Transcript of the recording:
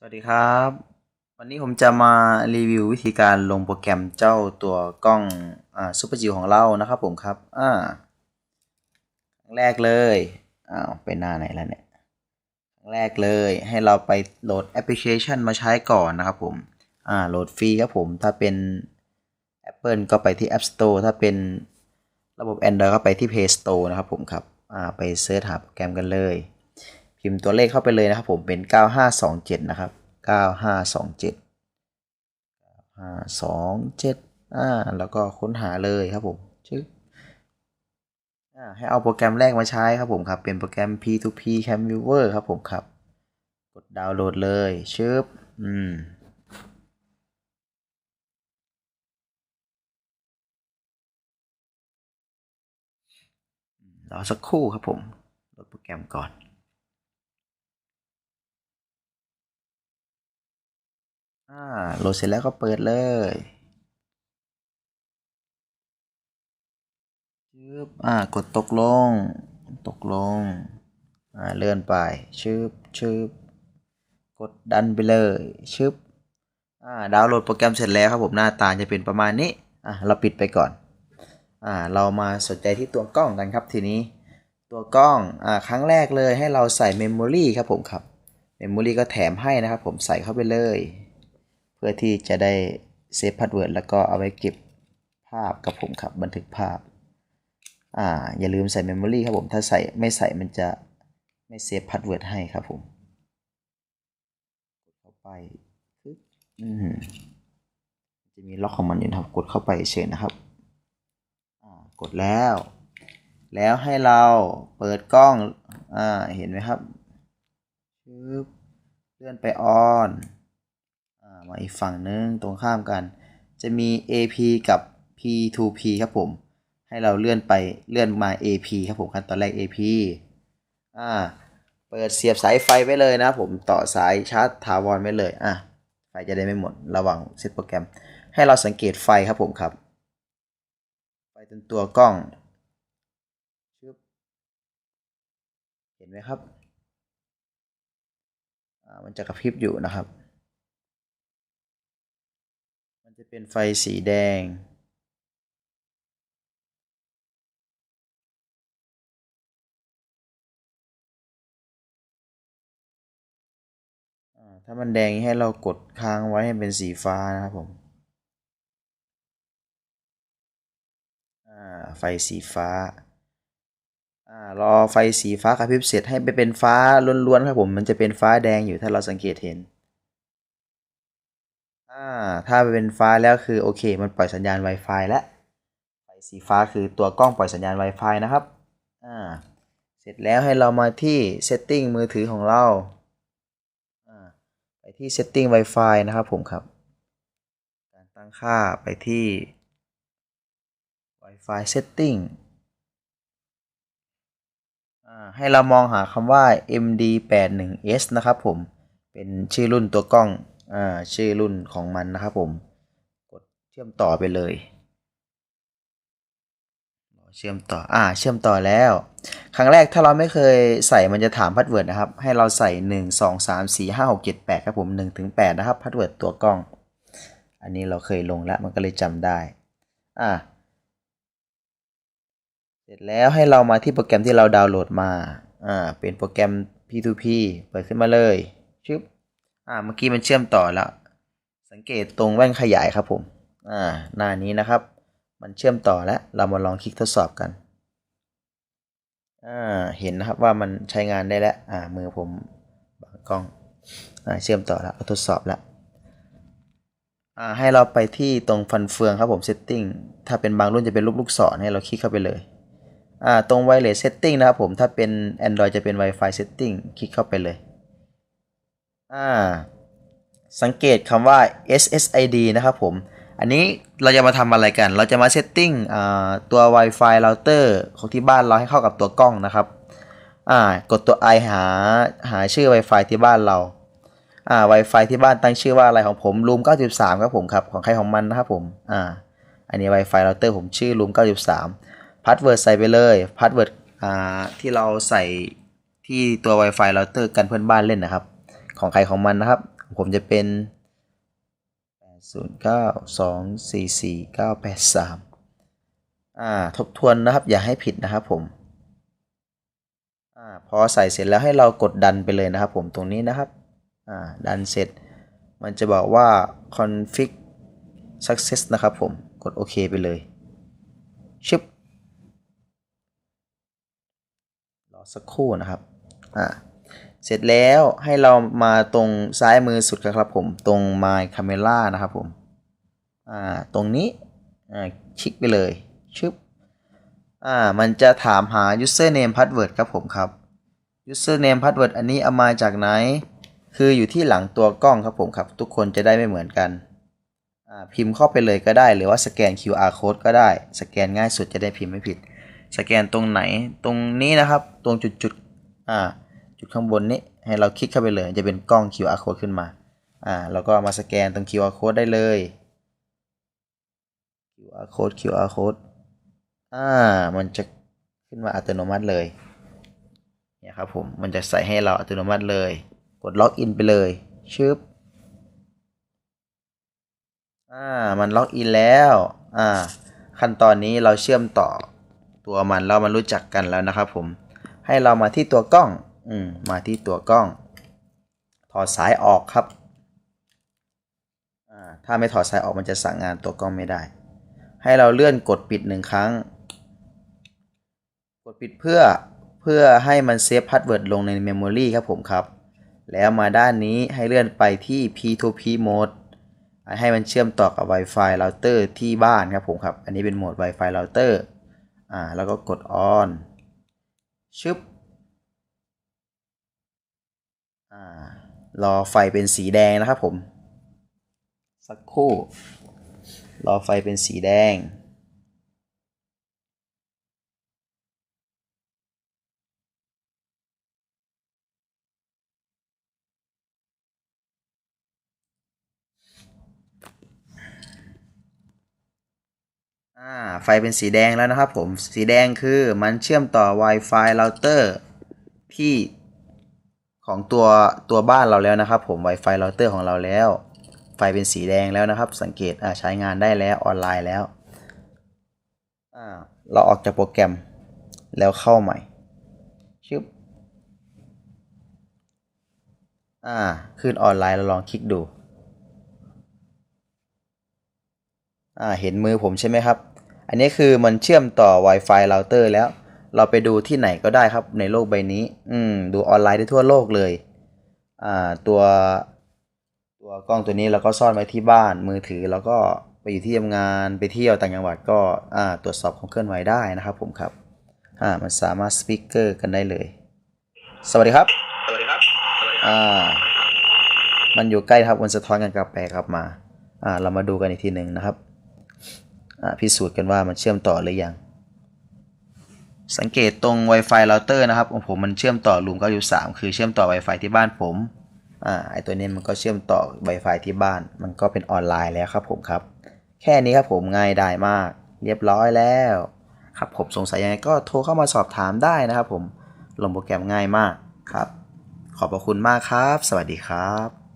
สวัสดีครับ วันนี้ผมจะมารีวิววิธีการลงโปรแกรมเจ้าตัวกล้องอ่าซูเปอร์จิวของเรานะครับผมครับอ่าครั้งแรกเลยอ้าวไปหน้าไหนแล้วเนี่ยครั้งแรกเลยให้เราไปโหลดแอปพลิเคชันมาใช้ก่อนนะครับผมอ่าโหลดฟรีครับผมถ้าเป็น Apple ก็ไปที่ App Store ถ้าเป็นระบบ Android ก็ไปที่ Play Store นะครับผมครับอ่าไปเสิร์ชหาโปรแกรมกันเลย พิมพ์ตัวเลขเข้าไปเลยนะครับผมเป็น 9527 นะครับ 9527 527อ่าแล้วก็ค้นหาเลยครับผมชึบอ่าให้เอาโปรแกรมแรกมาใช้ครับผมครับ เป็นโปรแกรม P2P Camviewer ครับผมครับ กดดาวน์โหลดเลยชึบอืมรอสักครู่ครับผม โหลดโปรแกรมก่อน อ่าโหลดเสร็จแล้วก็เปิดเลยชึบอ่ากดตกลง ตกลง อ่า เลื่อนไปชึบชึบกดดันไปเลยชึบอ่า ดาวน์โหลดโปรแกรมเสร็จแล้วครับผม หน้าตาจะเป็นประมาณนี้ อ่าเราปิดไปก่อน อ่า เรามาสนใจที่ตัวกล้องกันครับทีนี้ ตัวกล้อง อ่า ครั้งแรกเลยให้เราใส่เมมโมรีครับผมครับ เมมโมรีก็แถมให้นะครับผม ใส่เข้าไปเลย เพื่อที่จะได้เซฟพาสเวิร์ดแล้วก็เอาไว้เก็บภาพกับผมครับบันทึกภาพอ่าอย่าลืมใส่เมมโมรีครับผมถ้าใส่ไม่ใส่มันจะไม่เซฟพาสเวิร์ดให้ครับผมกดเข้าไปปึ๊บอืมจะมีล็อกของมันอยู่ครับกดเข้าไปเฉยนะครับอ่ากดแล้ว แล้วให้เราเปิดกล้องอ่าเห็นไหมครับปึ๊บเลื่อนไปออน มาอีกฝั่งนึงตรงข้ามกัน จะมี AP กับ P2P ครับผม ให้เราเลื่อนไปเลื่อนมา AP ครับผมขั้นตอนแรก AP อ่าเปิดเสียบสายไฟไว้เลยนะผมต่อสายชาร์จถาวรไว้เลยอะไฟจะได้ไม่หมดระหว่างเซตโปรแกรม ให้เราสังเกตไฟครับผมครับ ไฟจนตัวกล้องชึบเห็นไหมครับอ่ามันจะกระพริบอยู่นะครับ มัน จะเป็นไฟสีแดง ถ้ามันแดงให้เรากดค้างไว้ให้เป็นสีฟ้านะครับผมไฟสีฟ้าอ่ารอไฟสีฟ้ากระพริบเสร็จให้ไปเป็นฟ้าล้วนๆครับผม มันจะเป็นฟ้าแดงอยู่ถ้าเราสังเกตเห็น อ่า ถ้าเป็นฟ้าแล้วคือโอเค มันปล่อยสัญญาณ Wi-Fi แล้วไฟสีฟ้าคือตัวกล้องปล่อยสัญญาณ Wi-Fi นะครับ อ่า เสร็จแล้วให้เรามาที่ setting มือถือของเรา อ่า ไปที่ setting Wi-Fi นะครับผมครับ การตั้งค่าไปที่ Wi-Fi setting ให้เรามองหาคำว่า MD81S นะครับผม เป็นชื่อรุ่นตัวกล้อง ชื่อรุ่นของมันนะครับผม กดเชื่อมต่อไปเลย เชื่อมต่อ อ่า เชื่อมต่อแล้ว ครั้งแรกถ้าเราไม่เคยใส่มันจะถามพาสเวิร์ดนะครับ ให้เราใส่ 1 2 3 4 5 6 7 8 ครับผม1ถึง8นะครับพาสเวิร์ดตัวกล้อง อันนี้เราเคยลงแล้วมันก็เลยจำได้ อ่าเสร็จแล้วให้เรามาที่โปรแกรมที่เราดาวน์โหลดมา อ่า เป็นโปรแกรม P2P เปิดขึ้นมาเลย ชึบ อ่าเมื่อกี้มันเชื่อมต่อแล้ว สังเกตตรงแว่นขยายครับผม อ่า หน้านี้นะครับ มันเชื่อมต่อแล้ว เรามาลองคลิกทดสอบกัน อ่า เห็นนะครับว่ามันใช้งานได้แล้ว อ่า มือผมบังกล้อง อ่า เชื่อมต่อแล้วทดสอบแล้วอ่า ให้เราไปที่ตรงฟันเฟืองครับผม setting ถ้าเป็นบางรุ่นจะเป็นลูกลูกศรให้เราคลิกเข้าไปเลย อ่า ตรง wireless setting นะครับผม ถ้าเป็น Android จะเป็น Wi-Fi setting คลิกเข้าไปเลย อ่าสังเกตคำว่า SSID นะครับผม อันนี้เราจะมาทำอะไรกัน เราจะมาเซตติ้งตัว Wi-Fi router ของที่บ้านเราให้เข้ากับตัวกล้องนะครับอ่ากดตัว i หาหาชื่อ Wi-Fi ที่บ้านเราอ่า Wi-Fi ที่บ้านตั้งชื่อว่าอะไรของผม room 93ครับผมครับ ของใครของมันนะครับผมอ่าอันนี้ Wi-Fi router ผมชื่อ room 93 password ใส่ไปเลย password อ่าที่เราใส่ที่ตัว Wi-Fi router กันเพื่อนบ้านเล่นนะครับ ของใครของมันนะครับ ผมจะเป็น809244983อ่าทบทวนนะครับ อย่าให้ผิดนะครับผมอ่าพอใส่เสร็จแล้วให้เรากดดันไปเลยนะครับ ผมตรงนี้นะครับอ่าดันเสร็จ มันจะบอกว่า config success นะครับผมกดโอเคไปเลยชึบรอสักครู่นะครับอ่า เสร็จแล้วให้เรามาตรงซ้ายมือสุดครับผมตรง my camera นะครับผมอ่าตรงนี้อ่าคลิกไปเลยชึบอ่ามันจะถามหา username password ครับผมครับ username password อันนี้เอามาจากไหน คืออยู่ที่หลังตัวกล้องครับผมครับ ทุกคนจะได้ไม่เหมือนกันอ่าพิมพ์เข้าไปเลยก็ได้ หรือว่าสแกน QR code ก็ได้ สแกนง่ายสุดจะได้พิมพ์ไม่ผิด สแกนตรงไหนตรงนี้นะครับ ตรงจุดจุดๆอ่า จุดข้างบนนี้ให้เราคลิกเข้าไปเลย จะเป็นกล้อง QR code ขึ้นมา อ่าแล้วก็มาสแกนตรง QR code ได้เลย QR code QR code อ่า มันจะขึ้นมาอัตโนมัติเลยเนี่ยครับผม มันจะใส่ให้เราอัตโนมัติเลย กดล็อกอินไปเลยชึบอ่า มันล็อกอินแล้ว อ่า ขั้นตอนนี้เราเชื่อมต่อตัวมันแล้วมันรู้จักกันแล้วนะครับผม ให้เรามาที่ตัวกล้อง อืมมาที่ตัวกล้อง ถอดสายออกครับอ่าถ้าไม่ถอดสายออกมันจะสั่งงานตัวกล้องไม่ได้ ให้เราเลื่อนกดปิดหนึ่งครั้ง กดปิดเพื่อเพื่อให้มันเซฟพาสเวิร์ดลงในเมมโมรีครับผมครับ แล้วมาด้านนี้ให้เลื่อนไปที่ P2P mode ให้มันเชื่อมต่อกับ Wi-Fi router ที่บ้านครับผมครับ อันนี้เป็นโหมด Wi-Fi router อ่า แล้วก็กด on ชึบ อ่า รอไฟเป็นสีแดงนะครับผม สักครู่ รอไฟเป็นสีแดง อ่า ไฟเป็นสีแดงแล้วนะครับผม สีแดงคือมันเชื่อมต่อ Wi-Fi router ที่ ของตัวตัวบ้านเราแล้วนะครับ ผม Wi-Fi router ของเราแล้ว ไฟเป็นสีแดงแล้วนะครับ สังเกตอ่าใช้งานได้แล้วออนไลน์แล้วอ่าเราออกจากโปรแกรมแล้วเข้าใหม่ชึบอ่าขึ้นออนไลน์เราลองคลิกดูอ่าเห็นมือผมใช่ไหมครับ อันนี้คือมันเชื่อมต่อ Wi-Fi router แล้ว เราไปดูที่ไหนก็ได้ครับในโลกใบนี้ อืม ดูออนไลน์ได้ทั่วโลกเลย อ่า ตัวตัวกล้องตัวนี้เราก็ซ่อนไว้ที่บ้านมือถือแล้วก็ไปอยู่ที่ทำงานไปเที่ยวต่างจังหวัดก็อ่าตรวจสอบความเคลื่อนไหวได้นะครับ ผมครับ อ่า มันสามารถสปีกเกอร์กันได้เลย สวัสดีครับ สวัสดีครับ อ่า มันอยู่ใกล้ครับมันสะท้อนกันกลับไปกลับมา อ่า เรามาดูกันอีกทีหนึ่งนะครับ อ่าพิสูจน์กันว่ามันเชื่อมต่อหรือยัง สังเกตตรง Wi-Fi router นะครับของผมมันเชื่อมต่อ Room 9.3 คือเชื่อมต่อ Wi-Fi ที่บ้านผมอ่าไอตัวนี้มันก็เชื่อมต่อ Wi-Fi ที่บ้าน มันก็เป็นออนไลน์แล้วครับผมครับ แค่นี้ครับผมง่ายได้มาก เรียบร้อยแล้ว ครับผมสงสัยยังไงก็โทรเข้ามาสอบถามได้นะครับผมลงโปรแกรมง่ายมากครับ ขอบพระคุณมากครับ สวัสดีครับ